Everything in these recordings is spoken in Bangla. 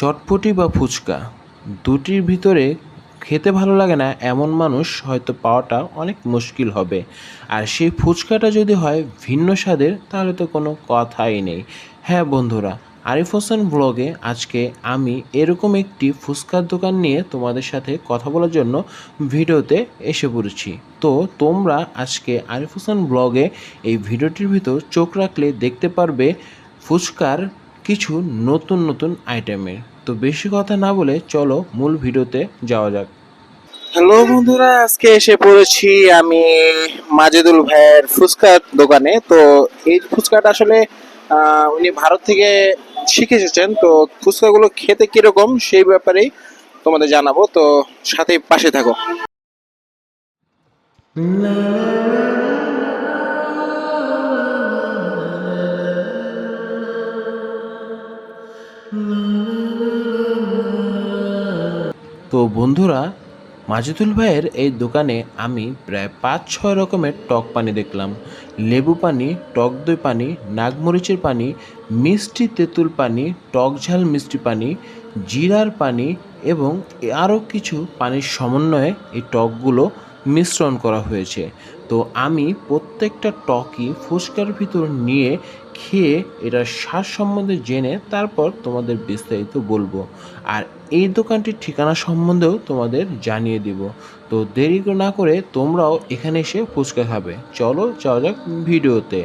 চটপটি বা ফুচকা, দুটির ভিতরে খেতে ভালো লাগে না এমন মানুষ হয়তো পাওয়াটা অনেক মুশকিল হবে। আর সেই ফুচকাটা যদি হয় ভিন্ন স্বাদের, তাহলে তো কোনো কথাই নেই। হ্যাঁ বন্ধুরা, আরিফ হোসেন ব্লগে আজকে আমি এরকম একটি ফুচকার দোকান নিয়ে তোমাদের সাথে কথা বলার জন্য ভিডিওতে এসে পড়েছি। তো তোমরা আজকে আরিফ হোসেন ব্লগে এই ভিডিওটির ভিতর চোখ রাখলে দেখতে পারবে ফুচকার কিছু নতুন নতুন আইটেমের তো বেশি কথা না বলে চলো মূল ভিডিওতে যাওয়া যাক। হ্যালো বন্ধুরা আজকে এসে পড়েছি আমি মাজেদুল ভাইয়ের ফুচকার দোকানে। তো এই ফুচকাটা আসলে আহ, উনি ভারত থেকে শিখে এসেছেন তো ফুচকাগুলো খেতে কীরকম সেই ব্যাপারেই তোমাদের জানাব। তো সাথে পাশে থাকো। তো বন্ধুরা, মাজেদুল ভাইয়ের এই দোকানে আমি প্রায় পাঁচ ছয় রকমের টক পানি দেখলাম। লেবু পানি, টক দই পানি, নাগমরিচের পানি, মিষ্টি তেঁতুল পানি, টক ঝাল মিষ্টি পানি, জিরার পানি এবং আরও কিছু পানির সমন্বয়ে এই টকগুলো মিশ্রণ করা হয়েছে। তো আমি প্রত্যেকটা টকই ফুচকার ভিতর নিয়ে খেয়ে এটার স্বাদ সম্বন্ধে জেনে তারপর তোমাদের বিস্তারিত বলব। আর এই দোকানটির ঠিকানা সম্বন্ধেও তোমাদের জানিয়ে দিব। তো দেরি না করে তোমরাও এখানে এসে ফুচকা খাবে। চলো, যাওয়া যাক ভিডিওতে।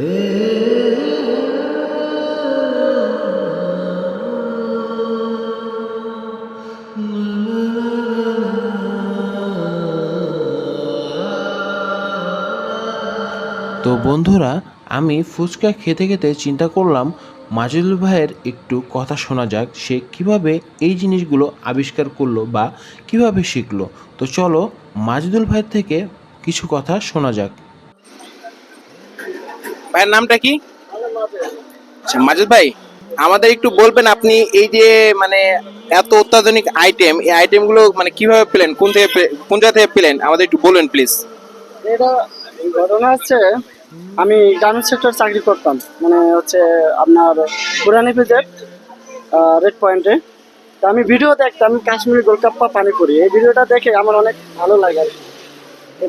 তো বন্ধুরা, আমি ফুচকা খেতে খেতে চিন্তা করলাম, মাজুদুল ভাইয়ের একটু কথা শোনা যাক, সে কীভাবে এই জিনিসগুলো আবিষ্কার করল বা কীভাবে শিখলো। তো চলো, মাজুদুল ভাইয়ের থেকে কিছু কথা শোনা যাক। ভাইয়ের নামটা কি? আচ্ছা মাজেদ ভাই, আমাদের একটু বলবেন আপনি এই যে মানে এত অত্যাধুনিক আইটেম এই আইটেমগুলো মানে কীভাবে পেলেন? কোন থেকে কোন জায়গা থেকে পেলেন? আমাদের একটু বলবেন প্লিজ এটা ঘটনা হচ্ছে, আমি গার্মেন্টস সেক্টর চাকরি করতাম। মানে হচ্ছে আপনার পুরানি পেজের রেড পয়েন্টে তো আমি ভিডিও দেখতাম, কাশ্মীরি গোলকাপ্পা পানিপুরি এই ভিডিওটা দেখে আমার অনেক ভালো লাগে আর কি।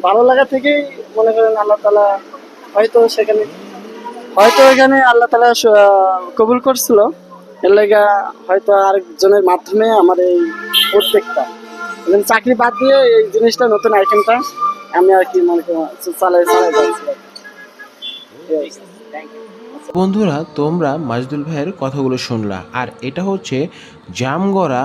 ভালো লাগা থেকেই মনে করেন আল্লাহ তালা হয়তো সেখানে হয়তো এখানে আল্লাহ তালা কবুল করছিল। এর লেগা হয়তো আরেকজনের মাধ্যমে আমার এই প্রত্যেকটা। এবং চাকরি বাদ দিয়ে এই জিনিসটা নতুন আইটেমটা আমি আর কি মনে করি, চালাই চালাই বন্ধুরা, তোমরা মাজদুল ভাইয়ের কথাগুলো শুনলা। আর এটা হচ্ছে জামগড়া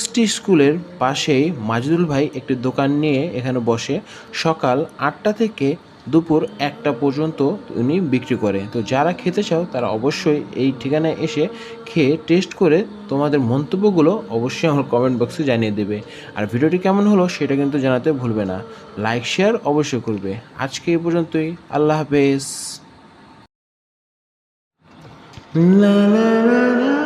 সিটি স্কুলের পাশেই মাজদুল ভাই একটি দোকান নিয়ে এখানে বসে সকাল আটটা থেকে দুপুর একটা পর্যন্ত উনি বিক্রি করে। তো যারা খেতে চাও, তারা অবশ্যই এই ঠিকানায় এসে খেয়ে টেস্ট করে তোমাদের মন্তব্যগুলো অবশ্যই আমার কমেন্ট বক্সে জানিয়ে দেবে। আর ভিডিওটি কেমন হলো সেটা কিন্তু জানাতে ভুলবে না। লাইক শেয়ার অবশ্যই করবে। আজকে এই পর্যন্তই। আল্লাহ হাফেজ। Oh